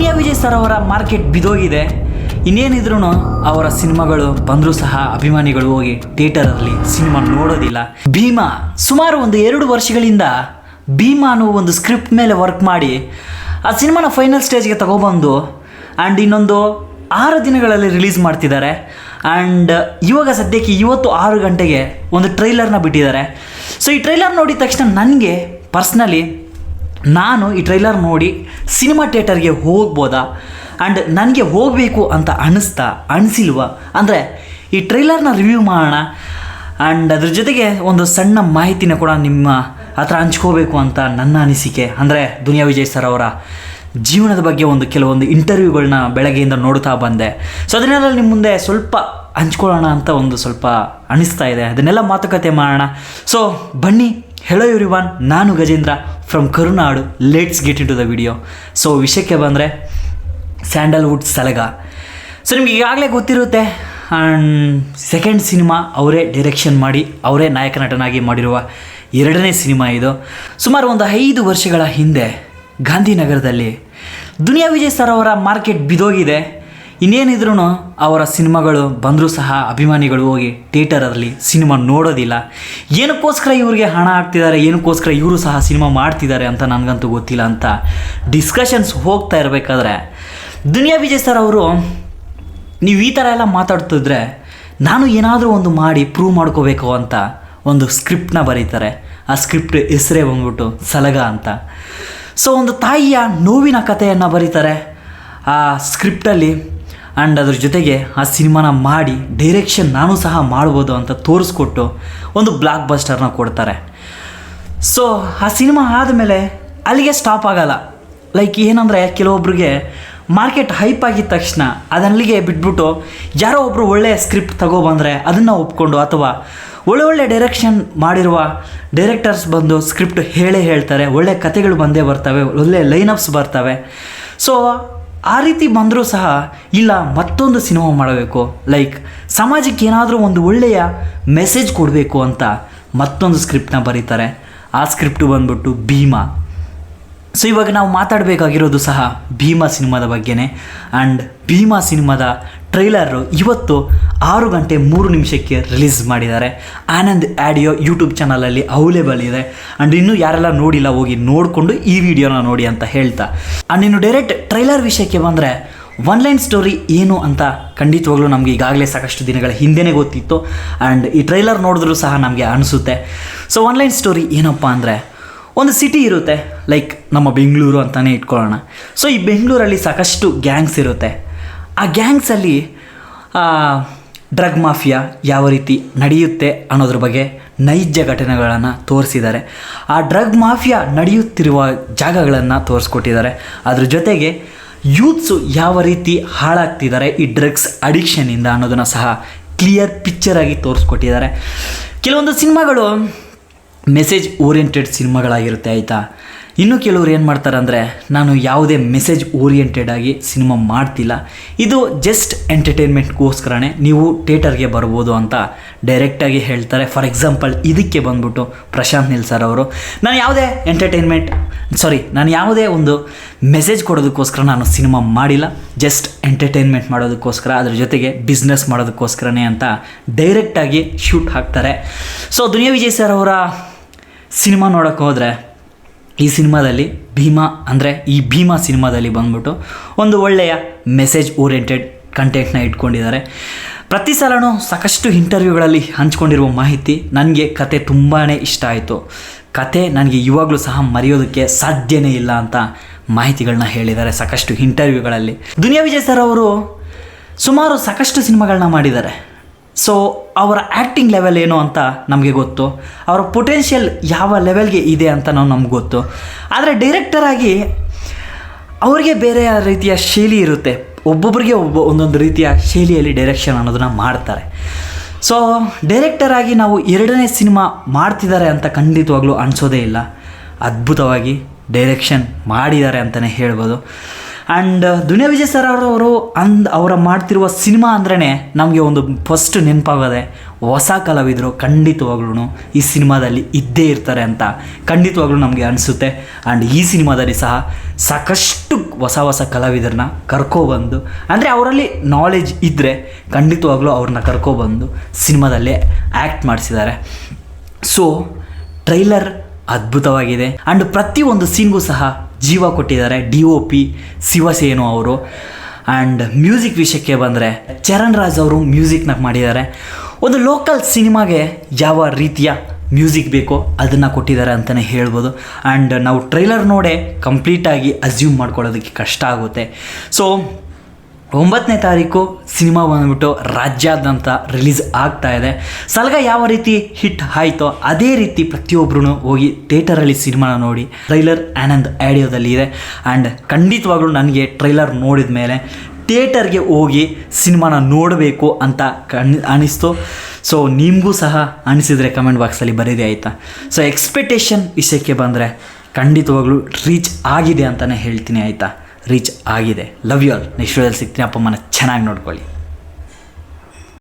ದುನಿಯಾ Vijay sir ಅವರ market ಬಿದೋಗಿದೆ. ಇನ್ನೇನಿದ್ರು ಅವರ ಸಿನಿಮಾಗಳು ಬಂದರೂ ಸಹ ಅಭಿಮಾನಿಗಳು ಹೋಗಿ ಥಿಯೇಟರಲ್ಲಿ ಸಿನಿಮಾ ನೋಡೋದಿಲ್ಲ. ಭೀಮಾ, ಸುಮಾರು ಒಂದು ಎರಡು ವರ್ಷಗಳಿಂದ ಭೀಮಾ ಅನ್ನೋ ಒಂದು ಸ್ಕ್ರಿಪ್ಟ್ ಮೇಲೆ ವರ್ಕ್ ಮಾಡಿ ಆ ಸಿನಿಮಾನ ಫೈನಲ್ ಸ್ಟೇಜ್ಗೆ ತಗೊಬಂದು ಆ್ಯಂಡ್ ಇನ್ನೊಂದು ಆರು ದಿನಗಳಲ್ಲಿ ರಿಲೀಸ್ ಮಾಡ್ತಿದ್ದಾರೆ. ಆ್ಯಂಡ್ ಇವಾಗ ಸದ್ಯಕ್ಕೆ ಇವತ್ತು ಆರು ಗಂಟೆಗೆ ಒಂದು ಟ್ರೈಲರ್ನ ಬಿಟ್ಟಿದ್ದಾರೆ. ಸೊ ಈ ಟ್ರೈಲರ್ ನೋಡಿದ ತಕ್ಷಣ ನನಗೆ ಪರ್ಸ್ನಲಿ ನಾನು ಈ ಟ್ರೈಲರ್ ನೋಡಿ ಸಿನಿಮಾ ಥಿಯೇಟರ್ಗೆ ಹೋಗ್ಬೋದಾ? ಆ್ಯಂಡ್ ನನಗೆ ಹೋಗಬೇಕು ಅಂತ ಅನ್ನಿಸ್ತಾ ಅನಿಸಿಲ್ವಾ? ಅಂದರೆ ಈ ಟ್ರೈಲರ್ನ ರಿವ್ಯೂ ಮಾಡೋಣ. ಆ್ಯಂಡ್ ಅದ್ರ ಜೊತೆಗೆ ಒಂದು ಸಣ್ಣ ಮಾಹಿತಿನ ಕೂಡ ನಿಮ್ಮ ಹತ್ರ ಹಂಚ್ಕೋಬೇಕು ಅಂತ ನನ್ನ ಅನಿಸಿಕೆ. ಅಂದರೆ ದುನಿಯಾ ವಿಜಯ್ ಸರ್ ಅವರ ಜೀವನದ ಬಗ್ಗೆ ಒಂದು ಕೆಲವೊಂದು ಇಂಟರ್ವ್ಯೂಗಳನ್ನ ಬೆಳಗ್ಗೆಯಿಂದ ನೋಡ್ತಾ ಬಂದೆ. ಸೊ ಅದನ್ನೆಲ್ಲ ನಿಮ್ಮ ಮುಂದೆ ಸ್ವಲ್ಪ ಹಂಚ್ಕೊಳ್ಳೋಣ ಅಂತ ಒಂದು ಸ್ವಲ್ಪ ಅನಿಸ್ತಾ ಇದೆ. ಅದನ್ನೆಲ್ಲ ಮಾತುಕತೆ ಮಾಡೋಣ. ಸೊ ಬನ್ನಿ. ಹೆಲೋ ಎವ್ರಿವನ್ ನಾನು Gajendra. From Karunadu let's get into the video so ವಿಷಯಕ್ಕೆ ಬಂದರೆ ಸ್ಯಾಂಡಲ್ವುಡ್ ಸಲಗ. ಸೊ ನಿಮ್ಗೆ ಈಗಾಗಲೇ ಗೊತ್ತಿರುತ್ತೆ ಆ್ಯಂಡ್ ಸೆಕೆಂಡ್ ಸಿನಿಮಾ ಅವರೇ ಡೈರೆಕ್ಷನ್ ಮಾಡಿ, ಅವರೇ ನಾಯಕ ನಟನಾಗಿ ಮಾಡಿರುವ ಎರಡನೇ ಸಿನಿಮಾ ಇದು. ಸುಮಾರು ಒಂದು ಐದು ವರ್ಷಗಳ ಹಿಂದೆ, ಗಾಂಧಿನಗರದಲ್ಲಿ ದುನಿಯಾ ವಿಜಯ್ ಸರ್ ಅವರ ಮಾರ್ಕೆಟ್ ಬಿದೋಗಿದೆ. ಇನ್ನೇನಿದ್ರು ಅವರ ಸಿನಿಮಾಗಳು ಬಂದರೂ ಸಹ ಅಭಿಮಾನಿಗಳು ಹೋಗಿ ಥಿಯೇಟರಲ್ಲಿ ಸಿನಿಮಾ ನೋಡೋದಿಲ್ಲ. ಏನಕ್ಕೋಸ್ಕರ ಇವ್ರಿಗೆ ಹಣ ಹಾಕ್ತಿದ್ದಾರೆ, ಏನಕ್ಕೋಸ್ಕರ ಇವರು ಸಹ ಸಿನಿಮಾ ಮಾಡ್ತಿದ್ದಾರೆ ಅಂತ ನನಗಂತೂ ಗೊತ್ತಿಲ್ಲ ಅಂತ ಡಿಸ್ಕಷನ್ಸ್ ಹೋಗ್ತಾ ಇರಬೇಕಾದ್ರೆ ದುನಿಯಾ ವಿಜಯ್ ಸರ್ ಅವರು, ನೀವು ಈ ಥರ ಎಲ್ಲ ಮಾತಾಡ್ತಿದ್ರೆ ನಾನು ಏನಾದರೂ ಒಂದು ಮಾಡಿ ಪ್ರೂವ್ ಮಾಡ್ಕೋಬೇಕು ಅಂತ ಒಂದು ಸ್ಕ್ರಿಪ್ಟ್ನ ಬರೀತಾರೆ. ಆ ಸ್ಕ್ರಿಪ್ಟ್ ಹೆಸರೇ ಬಂದ್ಬಿಟ್ಟು ಸಲಗ ಅಂತ. ಸೊ ಒಂದು ತಾಯಿಯ ನೋವಿನ ಕಥೆಯನ್ನು ಬರೀತಾರೆ. ಆ ಸ್ಕ್ರಿಪ್ಟಲ್ಲಿ ಆ್ಯಂಡ್ ಅದ್ರ ಜೊತೆಗೆ ಆ ಸಿನಿಮಾನ ಮಾಡಿ ಡೈರೆಕ್ಷನ್ ನಾನು ಸಹ ಮಾಡ್ಬೋದು ಅಂತ ತೋರಿಸ್ಕೊಟ್ಟು ಒಂದು ಬ್ಲಾಕ್ ಬಸ್ಟರ್ನ ಕೊಡ್ತಾರೆ. ಸೊ ಆ ಸಿನಿಮಾ ಆದಮೇಲೆ ಅಲ್ಲಿಗೆ ಸ್ಟಾಪ್ ಆಗಲ್ಲ. ಲೈಕ್ ಏನಂದರೆ ಕೆಲವೊಬ್ರಿಗೆ ಮಾರ್ಕೆಟ್ ಹೈಪ್ ಆಗಿದ ತಕ್ಷಣ ಅದಲ್ಲಿಗೆ ಬಿಟ್ಬಿಟ್ಟು ಯಾರೋ ಒಬ್ಬರು ಒಳ್ಳೆಯ ಸ್ಕ್ರಿಪ್ಟ್ ತಗೊಬಂದರೆ ಅದನ್ನು ಒಪ್ಕೊಂಡು ಅಥವಾ ಒಳ್ಳೆ ಒಳ್ಳೆ ಡೈರೆಕ್ಷನ್ ಮಾಡಿರುವ ಡೈರೆಕ್ಟರ್ಸ್ ಬಂದು ಸ್ಕ್ರಿಪ್ಟ್ ಹೇಳೇ ಹೇಳ್ತಾರೆ, ಒಳ್ಳೆ ಕತೆಗಳು ಬಂದೇ ಬರ್ತವೆ, ಒಳ್ಳೆ ಲೈನಪ್ಸ್ ಬರ್ತವೆ. ಸೊ ಆ ರೀತಿ ಬಂದರೂ ಸಹ ಇಲ್ಲ, ಮತ್ತೊಂದು ಸಿನಿಮಾ ಮಾಡಬೇಕು. ಲೈಕ್ ಸಮಾಜಕ್ಕೆ ಏನಾದರೂ ಒಂದು ಒಳ್ಳೆಯ ಮೆಸೇಜ್ ಕೊಡಬೇಕು ಅಂತ ಮತ್ತೊಂದು ಸ್ಕ್ರಿಪ್ಟನ್ನ ಬರೀತಾರೆ. ಆ ಸ್ಕ್ರಿಪ್ಟು ಬಂದ್ಬಿಟ್ಟು ಭೀಮಾ. ಸೊ ಇವಾಗ ನಾವು ಮಾತಾಡಬೇಕಾಗಿರೋದು ಸಹ ಭೀಮಾ ಸಿನಿಮಾದ ಬಗ್ಗೆನೇ. ಆ್ಯಂಡ್ ಭೀಮಾ ಸಿನಿಮಾದ ಟ್ರೈಲರು ಇವತ್ತು ಆರು ಗಂಟೆ ಮೂರು ನಿಮಿಷಕ್ಕೆ ರಿಲೀಸ್ ಮಾಡಿದ್ದಾರೆ. ಆನಂದ್ ಆಡಿಯೋ ಯೂಟ್ಯೂಬ್ ಚಾನಲಲ್ಲಿ ಅವೈಲೇಬಲ್ ಇದೆ. ಆ್ಯಂಡ್ ಇನ್ನೂ ಯಾರೆಲ್ಲ ನೋಡಿಲ್ಲ, ಹೋಗಿ ನೋಡಿಕೊಂಡು ಈ ವಿಡಿಯೋನ ನೋಡಿ ಅಂತ ಹೇಳ್ತಾ. ಆ್ಯಂಡ್ ಇನ್ನು ಡೈರೆಕ್ಟ್ ಟ್ರೈಲರ್ ವಿಷಯಕ್ಕೆ ಬಂದರೆ ಒನ್ ಲೈನ್ ಸ್ಟೋರಿ ಏನು ಅಂತ ಖಂಡಿತವಾಗ್ಲೂ ನಮಗೆ ಈಗಾಗಲೇ ಸಾಕಷ್ಟು ದಿನಗಳ ಹಿಂದೆನೇ ಗೊತ್ತಿತ್ತು. ಆ್ಯಂಡ್ ಈ ಟ್ರೈಲರ್ ನೋಡಿದ್ರೂ ಸಹ ನಮಗೆ ಅನಿಸುತ್ತೆ. ಸೊ ಒನ್ ಲೈನ್ ಸ್ಟೋರಿ ಏನಪ್ಪ ಅಂದರೆ, ಒಂದು ಸಿಟಿ ಇರುತ್ತೆ ಲೈಕ್ ನಮ್ಮ ಬೆಂಗಳೂರು ಅಂತಲೇ ಇಟ್ಕೊಳ್ಳೋಣ. ಸೊ ಈ ಬೆಂಗಳೂರಲ್ಲಿ ಸಾಕಷ್ಟು ಗ್ಯಾಂಗ್ಸ್ ಇರುತ್ತೆ. ಆ ಗ್ಯಾಂಗ್ಸಲ್ಲಿ ಡ್ರಗ್ ಮಾಫಿಯಾ ಯಾವ ರೀತಿ ನಡೆಯುತ್ತೆ ಅನ್ನೋದ್ರ ಬಗ್ಗೆ ನೈಜ ಘಟನೆಗಳನ್ನು ತೋರಿಸಿದ್ದಾರೆ. ಆ ಡ್ರಗ್ ಮಾಫಿಯಾ ನಡೆಯುತ್ತಿರುವ ಜಾಗಗಳನ್ನು ತೋರಿಸ್ಕೊಟ್ಟಿದ್ದಾರೆ. ಅದ್ರ ಜೊತೆಗೆ ಯೂತ್ಸು ಯಾವ ರೀತಿ ಹಾಳಾಗ್ತಿದ್ದಾರೆ ಈ ಡ್ರಗ್ಸ್ ಅಡಿಕ್ಷನಿಂದ ಅನ್ನೋದನ್ನು ಸಹ ಕ್ಲಿಯರ್ ಪಿಕ್ಚರಾಗಿ ತೋರಿಸ್ಕೊಟ್ಟಿದ್ದಾರೆ. ಕೆಲವೊಂದು ಸಿನಿಮಾಗಳು ಮೆಸೇಜ್ ಓರಿಯೆಂಟೆಡ್ ಸಿನಿಮಾಗಳಾಗಿರುತ್ತೆ, ಆಯಿತಾ? ಇನ್ನು ಕೆಲವರು ಏನು ಮಾಡ್ತಾರೆ ಅಂದರೆ, ನಾನು ಯಾವುದೇ ಮೆಸೇಜ್ ಓರಿಯೆಂಟೆಡ್ ಆಗಿ ಸಿನಿಮಾ ಮಾಡ್ತಿಲ್ಲ. ಇದು ಜಸ್ಟ್ ಎಂಟರ್ಟೈನ್ಮೆಂಟ್ಗೋಸ್ಕರನೇ ನೀವು ಥಿಯೇಟರ್ಗೆ ಬರ್ಬೋದು ಅಂತ ಡೈರೆಕ್ಟಾಗಿ ಹೇಳ್ತಾರೆ. ಫಾರ್ ಎಕ್ಸಾಂಪಲ್ ಇದಕ್ಕೆ ಬಂದ್ಬಿಟ್ಟು ಪ್ರಶಾಂತ್ ನಿಲ್ ಸರ್ ಅವರು. ನಾನು ಯಾವುದೇ ಎಂಟರ್ಟೈನ್ಮೆಂಟ್ ಸಾರಿ ನಾನು ಯಾವುದೇ ಒಂದು ಮೆಸೇಜ್ ಕೊಡೋದಕ್ಕೋಸ್ಕರ ನಾನು ಸಿನಿಮಾ ಮಾಡಿಲ್ಲ. ಜಸ್ಟ್ ಎಂಟರ್ಟೈನ್ಮೆಂಟ್ ಮಾಡೋದಕ್ಕೋಸ್ಕರ, ಅದ್ರ ಜೊತೆಗೆ ಬಿಸ್ನೆಸ್ ಮಾಡೋದಕ್ಕೋಸ್ಕರನೇ ಅಂತ ಡೈರೆಕ್ಟಾಗಿ ಶೂಟ್ ಹಾಕ್ತಾರೆ. ಸೊ ದುನಿಯಾ ವಿಜಯ್ ಸರ್ ಅವರ ಸಿನಿಮಾ ನೋಡೋಕ್ಕೆ ಹೋದರೆ ಈ ಸಿನಿಮಾದಲ್ಲಿ ಭೀಮಾ, ಅಂದರೆ ಈ ಭೀಮಾ ಸಿನಿಮಾದಲ್ಲಿ ಬಂದ್ಬಿಟ್ಟು ಒಂದು ಒಳ್ಳೆಯ ಮೆಸೇಜ್ ಓರಿಯೆಂಟೆಡ್ ಕಂಟೆಂಟ್ನ ಇಟ್ಕೊಂಡಿದ್ದಾರೆ. ಪ್ರತಿ ಸಲನೂ ಸಾಕಷ್ಟು ಇಂಟರ್ವ್ಯೂಗಳಲ್ಲಿ ಹಂಚ್ಕೊಂಡಿರುವ ಮಾಹಿತಿ ನನಗೆ ಕತೆ ತುಂಬಾ ಇಷ್ಟ ಆಯಿತು. ಕತೆ ನನಗೆ ಇವಾಗಲೂ ಸಹ ಮರೆಯೋದಕ್ಕೆ ಸಾಧ್ಯನೇ ಇಲ್ಲ ಅಂತ ಮಾಹಿತಿಗಳನ್ನ ಹೇಳಿದ್ದಾರೆ ಸಾಕಷ್ಟು ಇಂಟರ್ವ್ಯೂಗಳಲ್ಲಿ ದುನಿಯಾ ವಿಜಯ್ ಸರ್ ಅವರು ಸುಮಾರು ಸಾಕಷ್ಟು ಸಿನಿಮಾಗಳನ್ನ ಮಾಡಿದ್ದಾರೆ. ಸೊ ಅವರ ಆ್ಯಕ್ಟಿಂಗ್ ಲೆವೆಲ್ ಏನು ಅಂತ ನಮಗೆ ಗೊತ್ತು. ಅವರ ಪೊಟೆನ್ಷಿಯಲ್ ಯಾವ ಲೆವೆಲ್ಗೆ ಇದೆ ಅಂತ ನಾವು ನಮ್ಗೆ ಗೊತ್ತು. ಆದರೆ ಡೈರೆಕ್ಟರಾಗಿ ಅವರಿಗೆ ಬೇರೆ ರೀತಿಯ ಶೈಲಿ ಇರುತ್ತೆ. ಒಬ್ಬೊಬ್ಬರಿಗೆ ಒಬ್ಬ ಒಂದೊಂದು ರೀತಿಯ ಶೈಲಿಯಲ್ಲಿ ಡೈರೆಕ್ಷನ್ ಅನ್ನೋದನ್ನು ಮಾಡ್ತಾರೆ. ಸೊ ಡೈರೆಕ್ಟರಾಗಿ ನಾವು ಎರಡನೇ ಸಿನಿಮಾ ಮಾಡ್ತಿದ್ದಾರೆ ಅಂತ ಖಂಡಿತವಾಗ್ಲೂ ಅನಿಸೋದೇ ಇಲ್ಲ. ಅದ್ಭುತವಾಗಿ ಡೈರೆಕ್ಷನ್ ಮಾಡಿದ್ದಾರೆ ಅಂತಲೇ ಹೇಳ್ಬೋದು. ಆ್ಯಂಡ್ ದುನಿಯಾ ವಿಜಯ್ ಸರ್ ಅವರವರು ಅಂದ್ ಅವರ ಮಾಡ್ತಿರುವ ಸಿನಿಮಾ ಅಂದ್ರೇ ನಮಗೆ ಒಂದು ಫಸ್ಟ್ ನೆನಪಾಗೋದೆ. ಹೊಸ ಕಲಾವಿದರು ಖಂಡಿತವಾಗ್ಲೂ ಈ ಸಿನಿಮಾದಲ್ಲಿ ಇದ್ದೇ ಇರ್ತಾರೆ ಅಂತ ಖಂಡಿತವಾಗ್ಲೂ ನಮಗೆ ಅನಿಸುತ್ತೆ. ಆ್ಯಂಡ್ ಈ ಸಿನಿಮಾದಲ್ಲಿ ಸಹ ಸಾಕಷ್ಟು ಹೊಸ ಹೊಸ ಕಲಾವಿದರನ್ನ ಕರ್ಕೊಬಂದು ಅಂದರೆ ಅವರಲ್ಲಿ ನಾಲೆಜ್ ಇದ್ದರೆ ಖಂಡಿತವಾಗ್ಲೂ ಅವ್ರನ್ನ ಕರ್ಕೊಬಂದು ಸಿನಿಮಾದಲ್ಲೇ ಆ್ಯಕ್ಟ್ ಮಾಡಿಸಿದ್ದಾರೆ. ಸೊ ಟ್ರೈಲರ್ ಅದ್ಭುತವಾಗಿದೆ. ಆ್ಯಂಡ್ ಪ್ರತಿಯೊಂದು ಸೀನ್ಗೂ ಸಹ ಜೀವ ಕೊಟ್ಟಿದ್ದಾರೆ. ಡಿ ಒ ಪಿ ಶಿವಸೇನು ಅವರು. ಆ್ಯಂಡ್ ಮ್ಯೂಸಿಕ್ ವಿಷಯಕ್ಕೆ ಬಂದರೆ, ಚರಣ್ ರಾಜ್ ಅವರು ಮ್ಯೂಸಿಕ್ನ ಮಾಡಿದ್ದಾರೆ. ಒಂದು ಲೋಕಲ್ ಸಿನಿಮಾಗೆ ಯಾವ ರೀತಿಯ ಮ್ಯೂಸಿಕ್ ಬೇಕೋ ಅದನ್ನು ಕೊಟ್ಟಿದ್ದಾರೆ ಅಂತಲೇ ಹೇಳ್ಬೋದು. ಆ್ಯಂಡ್ ನಾವು ಟ್ರೈಲರ್ ನೋಡೇ ಕಂಪ್ಲೀಟಾಗಿ ಅಸ್ಯೂಮ್ ಮಾಡ್ಕೊಳ್ಳೋದಕ್ಕೆ ಕಷ್ಟ ಆಗುತ್ತೆ. ಸೊ ಒಂಬತ್ತನೇ ತಾರೀಕು ಸಿನಿಮಾ ಬಂದ್ಬಿಟ್ಟು ರಾಜ್ಯಾದ್ಯಂತ ರಿಲೀಸ್ ಆಗ್ತಾ ಇದೆ. ಸಲಗ ಯಾವ ರೀತಿ ಹಿಟ್ ಆಯಿತೋ ಅದೇ ರೀತಿ ಪ್ರತಿಯೊಬ್ಬರೂ ಹೋಗಿ ಥಿಯೇಟರಲ್ಲಿ ಸಿನಿಮಾನ ನೋಡಿ ಟ್ರೈಲರ್ ಆನಂದ್ ಆಡಿಯೋದಲ್ಲಿ ಇದೆ. ಆ್ಯಂಡ್ ಖಂಡಿತವಾಗ್ಲೂ ನನಗೆ ಟ್ರೈಲರ್ ನೋಡಿದ ಮೇಲೆ ಥಿಯೇಟರ್ಗೆ ಹೋಗಿ ಸಿನಿಮಾನ ನೋಡಬೇಕು ಅಂತ ಕಣ್ ಅನಿಸ್ತು. ಸೊ ನಿಮಗೂ ಸಹ ಅನಿಸಿದರೆ ಕಮೆಂಟ್ ಬಾಕ್ಸಲ್ಲಿ ಬರೀರಿ ಆಯಿತಾ. ಸೊ ಎಕ್ಸ್ಪೆಕ್ಟೇಷನ್ ವಿಷಯಕ್ಕೆ ಬಂದರೆ ಖಂಡಿತವಾಗ್ಲೂ ರೀಚ್ ಆಗಿದೆ ಅಂತಲೇ ಹೇಳ್ತೀನಿ ಆಯಿತಾ. ರೀಚ್ ಆಗಿದೆ. ಲವ್ ಯು ಆಲ್ ನೆಕ್ಸ್ಟ್ ಸಿಗ್ತೀನಿ ಅಪ್ಪ ಅಮ್ಮನ ಚೆನ್ನಾಗಿ ನೋಡ್ಕೊಳ್ಳಿ.